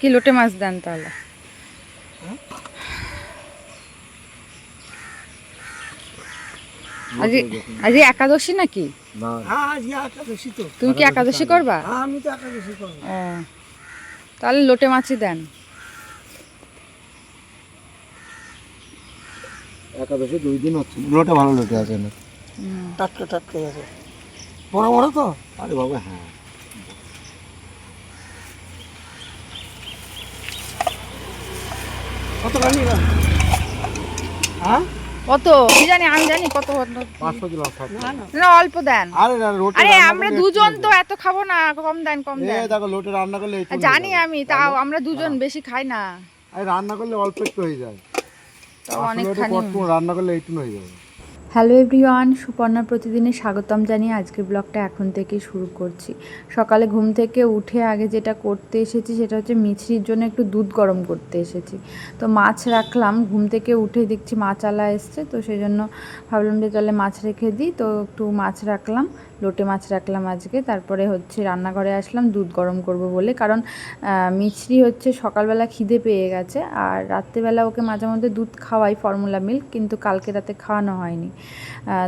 কি লোটে মাছ দেন তাহলে। আজকে আজকে একাদশী নাকি? না। হ্যাঁ আজকে একাদশী তো। তুমি কি একাদশী করবা? হ্যাঁ আমি তো একাদশী করব। তাহলে লোটে মাছই দেন। একাদশী দুই দিন হচ্ছে। লোটে ভালো লোটে আছে না। টাটকা টাটকা আছে। বড় বড় তো? আরে বাবা হ্যাঁ। হ্যাঁ? কত? কি জানি আমি জানি কত পাঁচশো দিলাম না অল্প দেন। আরে আমরা দুজন তো এত খাব না কম দেন কম দেন। দেখো লোটে রান্না করলে জানি আমি তাও আমরা দুজন বেশি খাই না। আরে রান্না করলে অল্প একটু হয়ে যায়। অনেকখানি রান্না করলে এইটুকু হয়ে যাবে। হ্যালো এভরিওয়ান সুপর্ণার প্রতিদিনে স্বাগতম জানিয়ে আজকের ব্লগটা এখন থেকে শুরু করছি। সকালে ঘুম থেকে উঠে আগে যেটা করতে এসেছি সেটা হচ্ছে মিছরির জন্য একটু দুধ গরম করতে এসেছি। তো মাছ রাখলাম, ঘুম থেকে উঠে দেখছি মাছ আলা এসছে, তো সেই জন্য ভাবলাম যে তাহলে মাছ রেখে দিই, তো একটু মাছ রাখলাম। লোটে মাছ রাখলাম আজকে। তারপরে হচ্ছে রান্নাঘরে আসলাম, দুধ গরম করব বলে। কারণ মিছরি হচ্ছে সকালবেলা খিদে পেয়ে গেছে। আর রাত্রেবেলা ওকে মাঝে মধ্যে দুধ খাওয়াই ফর্মুলা মিল্ক কিন্তু কালকে রাতে খাওয়ানো হয়নি।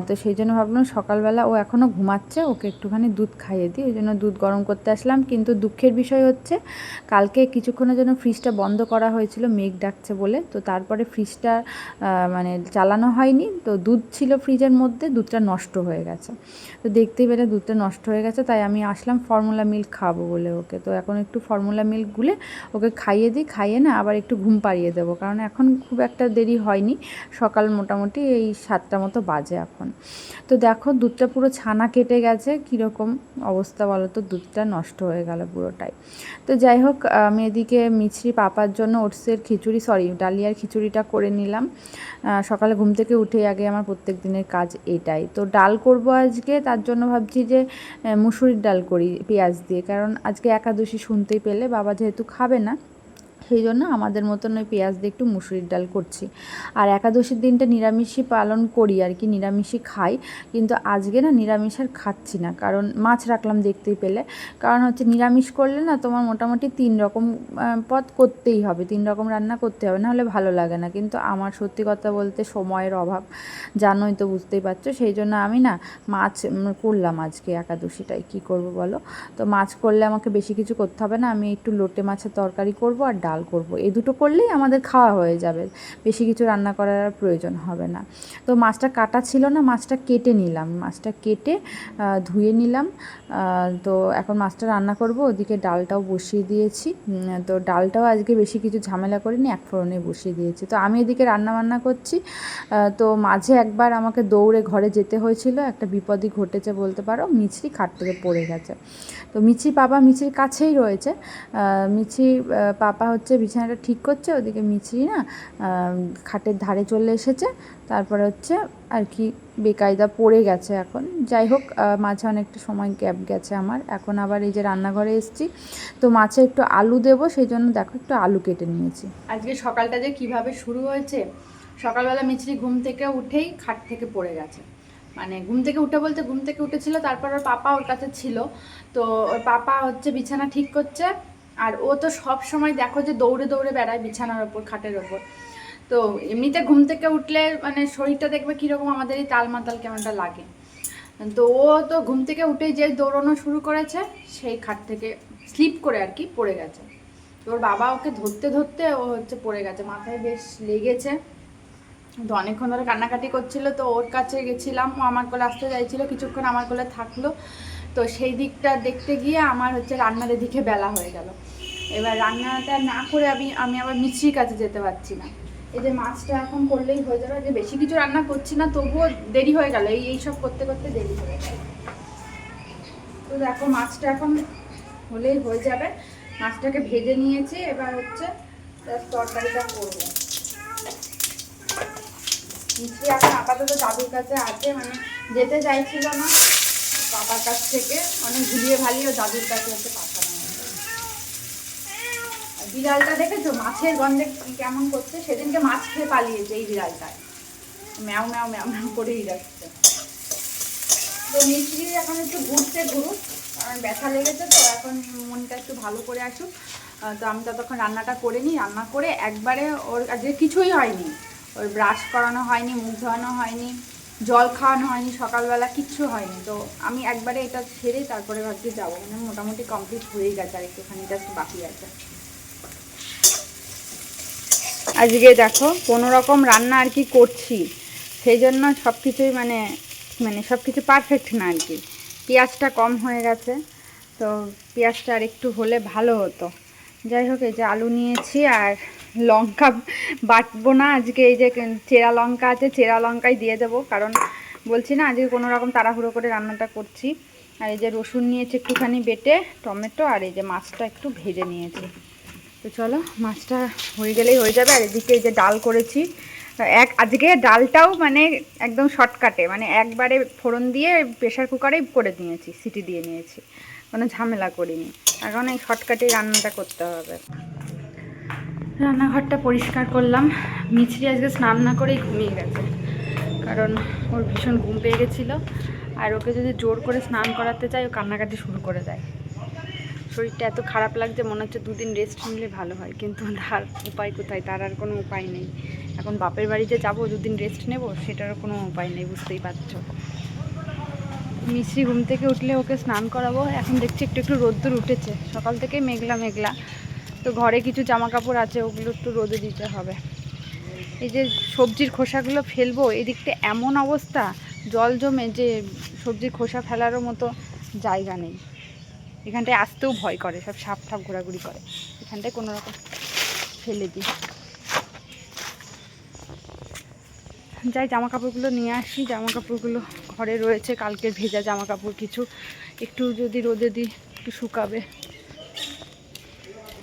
তো সেই জন্য ভাবলাম সকালবেলা ও এখনও ঘুমাচ্ছে, ওকে একটুখানি দুধ খাইয়ে দিই। ওই জন্য দুধ গরম করতে আসলাম। কিন্তু দুঃখের বিষয় হচ্ছে, কালকে কিছুক্ষণের জন্য ফ্রিজটা বন্ধ করা হয়েছিল, মেঘ ডাকছে বলে। তো তারপরে ফ্রিজটা মানে চালানো হয়নি। তো দুধ ছিল ফ্রিজের মধ্যে, দুধটা নষ্ট হয়ে গেছে। তো দেখতেই পেলে দুধটা নষ্ট হয়ে গেছে, তাই আমি আসলাম ফর্মুলা মিল্ক খাব বলে ওকে। তো এখন একটু ফর্মুলা মিল্ক গুলে ওকে খাইয়ে দিই, খাইয়ে না আবার একটু ঘুম পাড়িয়ে দেবো। কারণ এখন খুব একটা দেরি হয়নি, সকাল মোটামুটি এই সাতটা মতো বাজে এখন। তো দেখো দুধটা পুরো ছানা কেটে গেছে, কীরকম অবস্থা বলো তো দুধটা নষ্ট হয়ে গেল পুরোটাই। তো যাই হোক, আমি এদিকে মিছরি পাপার জন্য ওটসের খিচুড়ি সরি ডালিয়ার খিচুড়িটা করে নিলাম। সকালে ঘুম থেকে উঠে আগে আমার প্রত্যেক দিনের কাজ এটাই। তো ডাল করব আজকে, তার জন্য ভাবছি যে মুসুরির ডাল করি, পেঁয়াজ দিয়ে। কারণ আজকে একাদশী শুনতেই পেলে, বাবা যেহেতু খাবে না সেই জন্য আমাদের মতন ওই পেঁয়াজ দিয়ে একটু মুসুরির ডাল করছি। আর একাদশীর দিনটা নিরামিষই পালন করি আর কি, নিরামিষই খাই। কিন্তু আজকে না নিরামিষ আর খাচ্ছি না, কারণ মাছ রাখলাম দেখতেই পেলে। কারণ হচ্ছে নিরামিষ করলে না তোমার মোটামুটি তিন রকম পদ করতেই হবে, তিন রকম রান্না করতে হবে, না হলে ভালো লাগে না। কিন্তু আমার সত্যি কথা বলতে সময়ের অভাব, জানোই তো বুঝতেই পারছ। সেই জন্য আমি না মাছ করলাম আজকে একাদশীটাই কি করব বলো? তো মাছ করলে আমাকে বেশি কিছু করতে হবে না, আমি একটু লোটে মাছের তরকারি করব আর ডাল করব। এই দুটো করলেই আমাদের খাওয়া হয়ে যাবে। বেশি কিছু রান্না করার প্রয়োজন হবে না। তো মাছটা কাটা ছিল না, মাছটা কেটে নিলাম। মাছটা কেটে ধুয়ে নিলাম। তো এখন মাছটা রান্না করব। ওদিকে ডালটাও বসিয়ে দিয়েছি। তো ডালটাও আজকে বেশি কিছু ঝামেলা করিনি, এক ফোড়নে বসিয়ে দিয়েছি। তো আমি এদিকে রান্না বান্না করছি তো মাঝে একবার আমাকে দৌড়ে ঘরে যেতে হয়েছিল। একটা বিপদই ঘটেছে বলতে পারো। মিছরি খাট থেকে পড়ে গেছে। তো মিছি পাপা মিছির কাছেই রয়েছে। মিছি পাপা হচ্ছে, বিছানাটা ঠিক করছে, ওদিকে মিছি না খাটের ধারে চলে এসেছে, তারপরে হচ্ছে আর কি বেকায়দা পড়ে গেছে এখন। যাই হোক মাছে অনেকটা সময় গ্যাপ গেছে আমার। এখন আবার এই যে রান্নাঘরে এসেছি, তো মাছে একটু আলু দেবো, সেই জন্য দেখো একটু আলু কেটে নিয়েছি। আজকে সকালটা যে কীভাবে শুরু হয়েছে, সকালবেলা মিছরি ঘুম থেকে উঠেই খাট থেকে পড়ে গেছে। মানে ঘুম থেকে উঠে বলতে ঘুম থেকে উঠেছিল, তারপর ওর পাপা ওর কাছে ছিল। তো ওর পাপা হচ্ছে বিছানা ঠিক করছে আর ও তো সব সময় দেখো যে দৌড়ে দৌড়ে বেড়ায় বিছানার ওপর, খাটের ওপর। তো এমনিতে ঘুম থেকে উঠলে মানে শরীরটা দেখবে কীরকম আমাদের এই তাল মাতাল কেমনটা লাগে। তো ও তো ঘুম থেকে উঠে যে দৌড়ানো শুরু করেছে, সেই খাট থেকে স্লিপ করে আর কি পড়ে গেছে। ওর বাবা ওকে ধরতে ধরতে ও হচ্ছে পড়ে গেছে, মাথায় বেশ লেগেছে। তো অনেকক্ষণ ধরে কান্নাকাটি করছিল, তো ওর কাছে গেছিলাম, ও আমার কোলে আসতে চাইছিল, কিছুক্ষণ আমার কোলে থাকল। তো সেই দিকটা দেখতে গিয়ে আমার হচ্ছে রান্নার দিকে বেলা হয়ে গেল। এবার রান্নাটা না করে আমি আমি আবার মিছরির কাছে যেতে পারছি না। এই যে মাছটা এখন করলেই হয়ে যাবে, যে বেশি কিছু রান্না করছি না, তবুও দেরি হয়ে গেল। এই এইসব করতে করতে দেরি হয়ে গেল। তো দেখো মাছটা এখন হলেই হয়ে যাবে। মাছটাকে ভেজে নিয়েছি, এবার হচ্ছে তরকারিটা করব। মিষ্টি এখন আপাতত দাদুর কাছে আছে মানে যেতে চাইছিল না। বাবার কাছ থেকে অনেক ঝুলিয়ে ভালিয়ে দাদুর কাছে হচ্ছে পাঠানো বিড়ালটা দেখেছ? মাছের গন্ধে কেমন করছে? সেদিনকে মাছ খেয়ে পালিয়েছে এই বিড়ালটায়। ম্যাও ম্যাও ম্যাও ম্যাও করেই যাচ্ছে। তো মিষ্টি এখন একটু ঘুরতে ঘুরুক, কারণ ব্যথা লেগেছে তো, এখন মনটা একটু ভালো করে আসুক। তো আমি ততক্ষণ রান্নাটা করে নিই, রান্না করে একবারে ওর আজকে কিছুই হয়নি। ওর ব্রাশ করানো হয়নি, মুখ ধোয়ানো হয়নি, জল খাওয়ানো হয়নি, সকালবেলা কিচ্ছু হয়নি। তো আমি একবারে এটা ছেড়ে তারপরে ভাবছি যাব। মানে মোটামুটি কমপ্লিট হয়ে গেছে আর একটুখানি জাস্ট বাকি আছে। আজকে দেখো, কোনো রকম রান্না আর কি করছি। সেই জন্য সব কিছুই মানে মানে সব কিছু পারফেক্ট না আর কি। পেঁয়াজটা কম হয়ে গেছে, তো পেঁয়াজটা আর একটু হলে ভালো হতো। যাই হোক, এই যে আলু নিয়েছি আর লঙ্কা বাটবো না, আজকে এই যে চেরা লঙ্কা আছে, চেরা লঙ্কাই দিয়ে দেবো। কারণ বলছি না, আজকে কোনো রকম তাড়াহুড়ো করে রান্নাটা করছি। আর এই যে রসুন নিয়েছি একটুখানি বেটে, টমেটো আর এই যে মাছটা একটু ভেজে নিয়েছি। তো চলো, মাছটা হয়ে গেলেই হয়ে যাবে। আর এদিকে এই যে ডাল করেছি। এক, আজকে ডালটাও মানে একদম শর্টকাটে মানে একবারে ফোড়ন দিয়ে প্রেশার কুকারেই করে নিয়েছি, সিটি দিয়ে নিয়েছি। কোনো ঝামেলা করিনি। এখন এই শর্টকাটেই রান্নাটা করতে হবে। রান্নাঘরটা পরিষ্কার করলাম। মিছরি আজকে স্নান না করেই ঘুমিয়ে গেছে। কারণ ওর ভীষণ ঘুম পেয়ে গেছিল। আর ওকে যদি জোর করে স্নান করাতে চাই, ও কান্নাকাটি শুরু করে দেয়। শরীরটা এত খারাপ লাগছে, মনে হচ্ছে দুদিন রেস্ট নিলে ভালো হয়। কিন্তু তার উপায় কোথায়? তার আর কোনো উপায় নেই। এখন বাপের বাড়িতে যাব, দুদিন রেস্ট নেব, সেটারও কোনো উপায় নেই, বুঝতেই পারছ। মিশ্রি ঘুম থেকে উঠলে ওকে স্নান করাবো। এখন দেখছি একটু একটু রোদ্দুর উঠেছে। সকাল থেকে মেঘলা মেঘলা। তো ঘরে কিছু জামা কাপড় আছে, ওগুলো একটু রোদে দিতে হবে। এই যে সবজির খোসাগুলো ফেলব এদিকটা এমন অবস্থা, জল জমে যে সবজির খোসা ফেলারও মতো জায়গা নেই। এখানটায় আসতেও ভয় করে, সব সাপ ঠাপ ঘোরাঘুরি করে। এখানটায় কোনো রকম ফেলে দিই। যাই জামা কাপড়গুলো নিয়ে আসি। জামা কাপড়গুলো ঘরে রয়েছে কালকের ভেজা জামা কাপড় কিছু। একটু যদি রোদে দিই, একটু শুকাবে।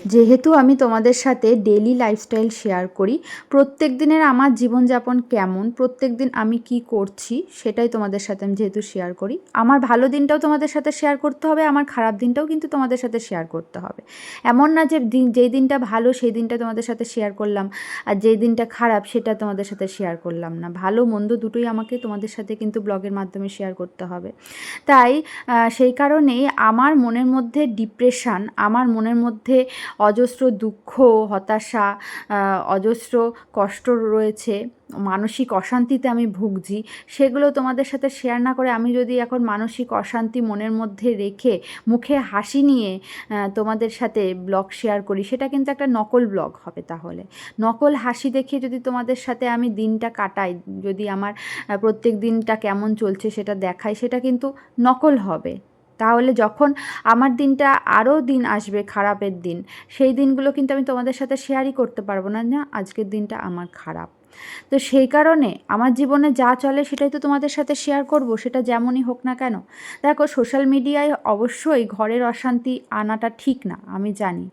যেহেতু আমি তোমাদের সাথে ডেলি লাইফস্টাইল শেয়ার করি, প্রত্যেক দিনের আমার জীবনযাপন কেমন, প্রত্যেক দিন আমি কি করছি, সেটাই তোমাদের সাথে আমি যেহেতু শেয়ার করি, আমার ভালো দিনটাও তোমাদের সাথে শেয়ার করতে হবে, আমার খারাপ দিনটাও কিন্তু তোমাদের সাথে শেয়ার করতে হবে। এমন না যে দিন, যেই দিনটা ভালো, সেই দিনটা তোমাদের সাথে শেয়ার করলাম, আর যেই দিনটা খারাপ, সেটা তোমাদের সাথে শেয়ার করলাম না। ভালো, মন্দ দুটোই আমাকে তোমাদের সাথে কিন্তু ব্লগের মাধ্যমে শেয়ার করতে হবে। তাই সেই কারণেই আমার মনের মধ্যে ডিপ্রেশান আমার মনের মধ্যে অজস্র দুঃখ, হতাশা অজস্র কষ্ট রয়েছে, মানসিক অশান্তিতে আমি ভুগছি, সেগুলো তোমাদের সাথে শেয়ার না করে আমি যদি এখন মানসিক অশান্তি মনের মধ্যে রেখে মুখে হাসি নিয়ে তোমাদের সাথে ব্লগ শেয়ার করি, সেটা কিন্তু একটা নকল ব্লগ হবে তাহলে। নকল হাসি দেখে যদি তোমাদের সাথে আমি দিনটা কাটাই, যদি আমার প্রত্যেক দিনটা কেমন চলছে সেটা দেখাই, সেটা কিন্তু নকল হবে। তাহলে যখন আমার দিনটা আরও দিন আসবে, খারাপের দিন, সেই দিনগুলো কিন্তু আমি তোমাদের সাথে শেয়ারই করতে পারব না না, আজকের দিনটা আমার খারাপ। তো সেই কারণে আমার জীবনে যা চলে সেটাই তো তোমাদের সাথে শেয়ার করব, সেটা যেমনই হোক না কেন। দেখো সোশ্যাল মিডিয়ায় অবশ্যই ঘরের অশান্তি আনাটা ঠিক না, আমি জানি।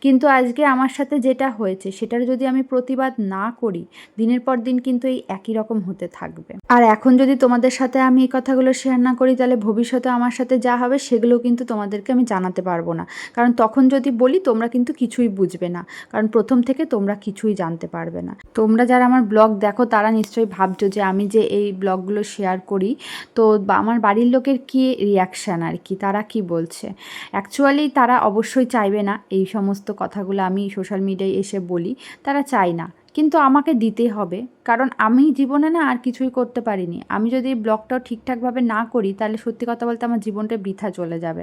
কিন্তু আজকে আমার সাথে যেটা হয়েছে, সেটার যদি আমি প্রতিবাদ না করি, দিনের পর দিন কিন্তু এই একই রকম হতে থাকবে। আর এখন যদি তোমাদের সাথে আমি এই কথাগুলো শেয়ার না করি, তাহলে ভবিষ্যতে আমার সাথে যা হবে সেগুলো কিন্তু তোমাদেরকে আমি জানাতে পারব না। কারণ তখন যদি বলি, তোমরা কিন্তু কিছুই বুঝবে না। কারণ প্রথম থেকে তোমরা কিছুই জানতে পারবে না। তোমরা যারা আমার ব্লগ, দেখো তারা নিশ্চয়ই ভাবছ যে আমি যে এই ব্লগগুলো শেয়ার করি, তো আমার বাড়ির লোকের কি রিয়াকশান আর কি? তারা কি বলছে? অ্যাকচুয়ালি তারা অবশ্যই চাইবে না এই সমস্ত কথাগুলো আমি সোশ্যাল মিডিয়ায় এসে বলি, তারা চায় না। কিন্তু আমাকে দিতেই হবে, কারণ আমি জীবনে না আর কিছুই করতে পারিনি। আমি যদি ব্লগটাও ঠিকঠাকভাবে না করি, তাহলে সত্যি কথা বলতে আমার জীবনটা বৃথা চলে যাবে।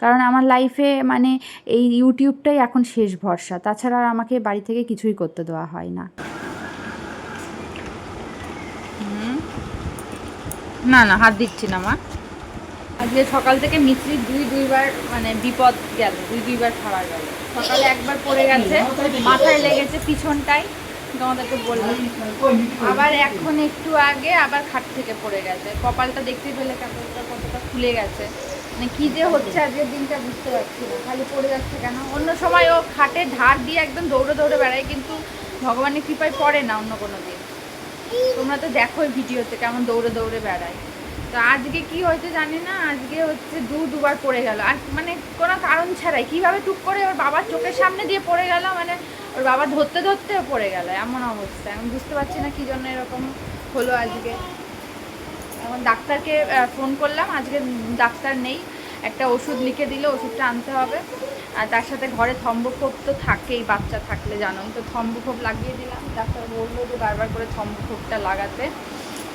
কারণ আমার লাইফে মানে এই ইউটিউবটাই এখন শেষ ভরসা, তাছাড়া আর আমাকে বাড়ি থেকে কিছুই করতে দেওয়া হয় না। না না, হাত দিচ্ছি না মা। আজকে সকাল থেকে মিস্ত্রি দুই, দুইবার মানে বিপদ গেল, দুই, দুইবার খাবার গেল। সকালে একবার পড়ে গেছে, মাথায় লেগেছে পিছনটাই, তোমাদেরকে বললাম। আবার এখন একটু আগে আবার খাট থেকে পড়ে গেছে। কপালটা দেখতে পেলে কাপড়টা কতটা খুলে গেছে। মানে কি যে হচ্ছে আজকের দিনটা বুঝতে পারছি না। খালি পড়ে যাচ্ছে কেন? অন্য সময় ও খাটে ধার দিয়ে একদম দৌড়ে দৌড়ে বেড়ায়, কিন্তু ভগবানের কৃপায় পড়ে না অন্য কোনো দিন। তোমরা তো দেখোই ভিডিওতে কেমন দৌড়ে দৌড়ে বেড়ায়। তো আজকে কি হয়েছে জানি না, আজকে হচ্ছে দু দুবার পড়ে গেল। আর মানে কোনো কারণ ছাড়াই। কীভাবে টুক করে ওর বাবার চোখের সামনে দিয়ে পড়ে গেল মানে ওর বাবা ধরতে ধরতে পড়ে গেল, এমন অবস্থা। আমি বুঝতে পারছি না কি জন্য এরকম হলো আজকে। এখন ডাক্তারকে ফোন করলাম, আজকে ডাক্তার নেই। একটা ওষুধ লিখে দিলে, ওষুধটা আনতে হবে। আর তার সাথে ঘরে থম্বকোপ তো থাকেই বাচ্চা থাকলে জানোই তো থম্বকোপ লাগিয়ে দিলাম। ডাক্তার বলল যে বারবার করে থম্বকোপটা লাগাতে।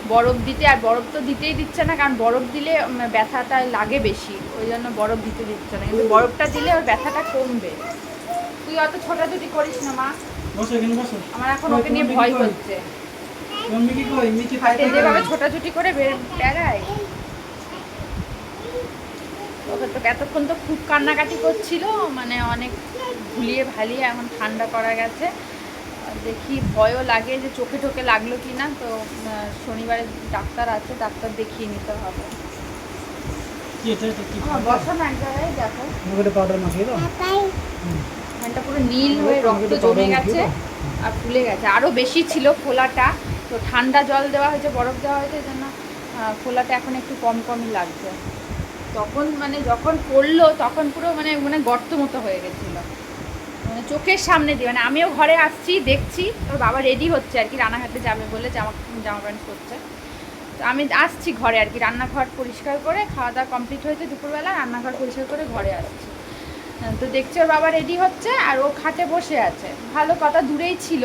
বরফ দিতে আর বরফ তো দিতেই দিচ্ছে না কারণ বরফ দিলে ব্যথাটা লাগে বেশি। ওই জন্য বরফ দিতে দিচ্ছে না। কিন্তু বরফটা দিলে ওর ব্যথাটা কমবে। তুই অত ছোটাছুটি করিস না মা। আমার এখন ওকে নিয়ে ভয় হচ্ছে। যেভাবে ছোটাছুটি করে বের- বেড়ায়। ওকে তো এতক্ষণ তো খুব কান্নাকাটি করছিল মানে অনেক ভুলিয়ে ভালিয়ে এখন ঠান্ডা করা গেছে। আর দেখি ভয়ও লাগে যে চোখে টোকে লাগল কি না তো শনিবারে ডাক্তার আছে ডাক্তার দেখিয়ে নিতে হবে। এক জায়গায় দেখো। পাউডার মাখিয়ে দাও? পুরো নীল হয়ে রক্ত জমে গেছে আর ফুলে গেছে। আরও বেশি ছিল ফোলাটা তো ঠান্ডা জল দেওয়া হয়েছে বরফ দেওয়া হয়েছে এই জন্য ফোলাটা এখন একটু কম কমই লাগছে। তখন মানে যখন পড়ল তখন পুরো মানে মানে গর্ত মতো হয়ে গেছিল। মানে চোখের সামনে দিয়ে মানে আমিও ঘরে আসছি দেখছি ওর বাবা রেডি হচ্ছে আর কি রানাঘাটে যাবে বলে জামা জামা প্যান্ট করছে তো আমি আসছি ঘরে আর কি রান্নাঘর পরিষ্কার করে খাওয়া দাওয়া কমপ্লিট হয়েছে দুপুরবেলা রান্নাঘর পরিষ্কার করে ঘরে আসছি। হ্যাঁ, তো দেখছি ওর বাবা রেডি হচ্ছে আর ও খাটে বসে আছে। ভালো কথা দূরেই ছিল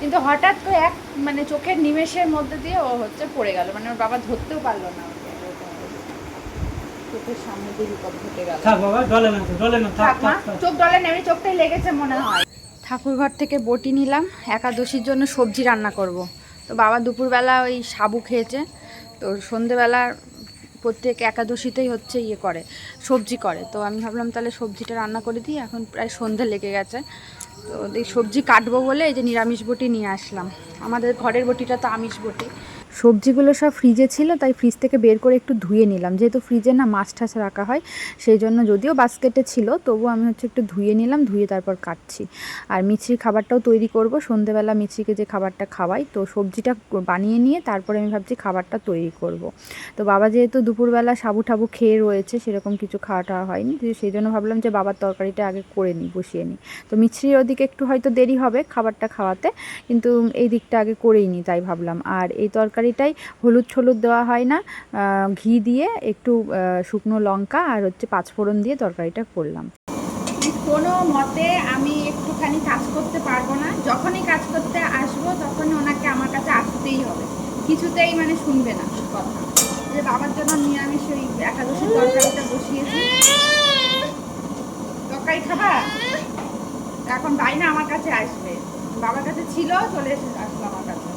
কিন্তু হঠাৎ করে এক মানে চোখের নিমেষের মধ্যে দিয়ে ও হচ্ছে পড়ে গেল মানে ওর বাবা ধরতেও পারল না। চোখের সামনে দিয়ে বিপদ ঘটে গেল। থাক বাবা ডলে না ডলে না থাক থাক মা থাক থাক। চোখ ডলে নেমে চোখটাই লেগেছে মনে হয়। ঠাকুর ঘর থেকে বটি নিলাম একাদশীর জন্য সবজি রান্না করব। তো বাবা দুপুরবেলা ওই সাবু খেয়েছে তো সন্ধেবেলা প্রত্যেক একাদশীতেই হচ্ছে ইয়ে করে সবজি করে। তো আমি ভাবলাম তাহলে সবজিটা রান্না করে দিই এখন প্রায় সন্ধে লেগে গেছে। তো এই সবজি কাটবো বলে এই যে নিরামিষ বটি নিয়ে আসলাম। আমাদের ঘরের বটিটা তো আমিষ বটি সবজিগুলো সব ফ্রিজে ছিল, তাই ফ্রিজ থেকে বের করে একটু ধুয়ে নিলাম। যেহেতু ফ্রিজে না মাছ টাছ রাখা হয়, সেই জন্য যদিও বাস্কেটে ছিল তবু আমি হচ্ছে একটু ধুয়ে নিলাম, ধুয়ে তারপর কাটছি। আর মিছরির খাবারটাও তৈরি করব, সন্ধেবেলা মিছরিকে যে খাবারটা খাওয়াই, তো সবজিটা বানিয়ে নিয়ে তারপরে আমি ভাবছি খাবারটা তৈরি করব। তো বাবা যেহেতু দুপুরবেলা সাবু ঠাবু খেয়ে রয়েছে, সেরকম কিছু খাওয়া টাওয়া হয়নি সেই জন্য ভাবলাম যে বাবার তরকারিটা আগে করে নিই, বসিয়ে নিই। তো মিছরির ওদিকে একটু হয়তো দেরি হবে খাবারটা খাওয়াতে, কিন্তু এই দিকটা আগে করেই নিই, তাই ভাবলাম। আর এই তরকারিটাই হলুদ ছলুদ দেওয়া হয় না ঘি দিয়ে একটু শুকনো লঙ্কা আর হচ্ছে পাঁচফোড়ন দিয়ে তরকারিটা করলাম। কোনো মতে আমি একটুখানি কাজ করতে পারব না। যখনই কাজ করতে আসব তখনই ওনাকে আমার কাছে আসতেই হবে। কিছুতেই মানে শুনবে না কথা। যে বাবার জন্য নিরামিষ ওই একাদশী তরকারিটা বসিয়েছি। তরকারি খাবা? এখন বাইনা আমার কাছে আসবে। বাবার কাছে ছিল, চলে এসে আসলো আমার কাছে।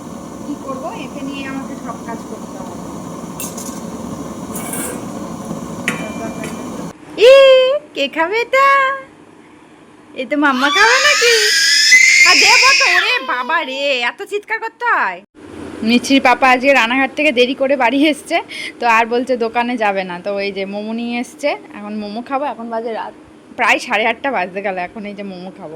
কি করব? একে নিয়ে আমাকে সব কাজ করতে হবে। ই, কে খাবে এটা? এই তো মাম্মা খাবে নাকি? আর দেবো তো, ওরে বাবা রে, এত চিৎকার করতে হয়। মিছির পাপা আজকে রানাঘাট থেকে দেরি করে বাড়ি এসছে, তো আর বলছে দোকানে যাবে না। তো এই যে মোমো নিয়ে এসছে, এখন মোমো খাব, এখন বাজে রাত। প্রায় সাড়ে আটটা বাজতে গেল, এখন এই যে মোমো খাব।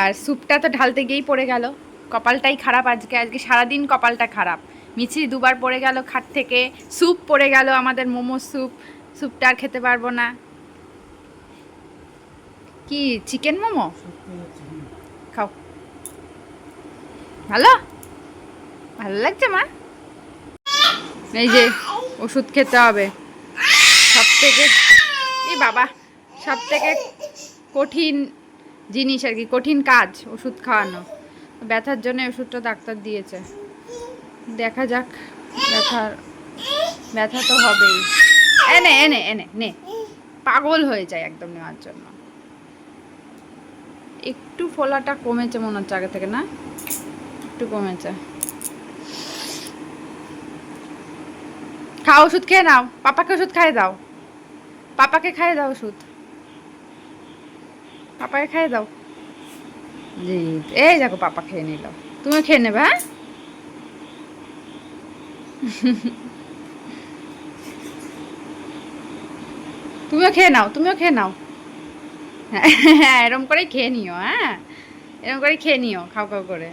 আর স্যুপটা তো ঢালতে গিয়েই পড়ে গেল। কপালটাই খারাপ আজকে আজকে সারাদিন কপালটা খারাপ। মিছি দুবার পড়ে গেল খাট থেকে, স্যুপ পড়ে গেল আমাদের মোমো স্যুপ, স্যুপটা আর খেতে পারব না। কি, চিকেন মোমো? খাও। ভালো? ভালো লাগছে, মা? এই যে, ওষুধ খেতে হবে। সব থেকে এই বাবা সব থেকে কঠিন জিনিস আর কি, কঠিন কাজ, ওষুধ খাওয়ানো। ব্যথার জন্য ওষুধটা ডাক্তার দিয়েছে। দেখা যাক, ব্যথার ব্যথা তো হবেই। এনে এনে এনে নে। পাগল হয়ে যায় একদম নেওয়ার জন্য। একটু ফোলাটা কমেছে মনে হচ্ছে আগে থেকে, না? একটু কমেছে। খাও ওষুধ খেয়ে নাও। পাপাকে ওষুধ খাইয়ে দাও। পাপাকে খাইয়ে দাও ওষুধ। পাপাকে খাইয়ে দাও। জি। এই দেখো পাপা খেয়ে নিল। তুমিও খেয়ে নেবে হ্যাঁ? তুমিও খেয়ে নাও, তুমিও খেয়ে নাও। হ্যাঁ এরম করেই খেয়ে নিও হ্যাঁ? এরম করে খেয়ে নিও, খাও খাও করে।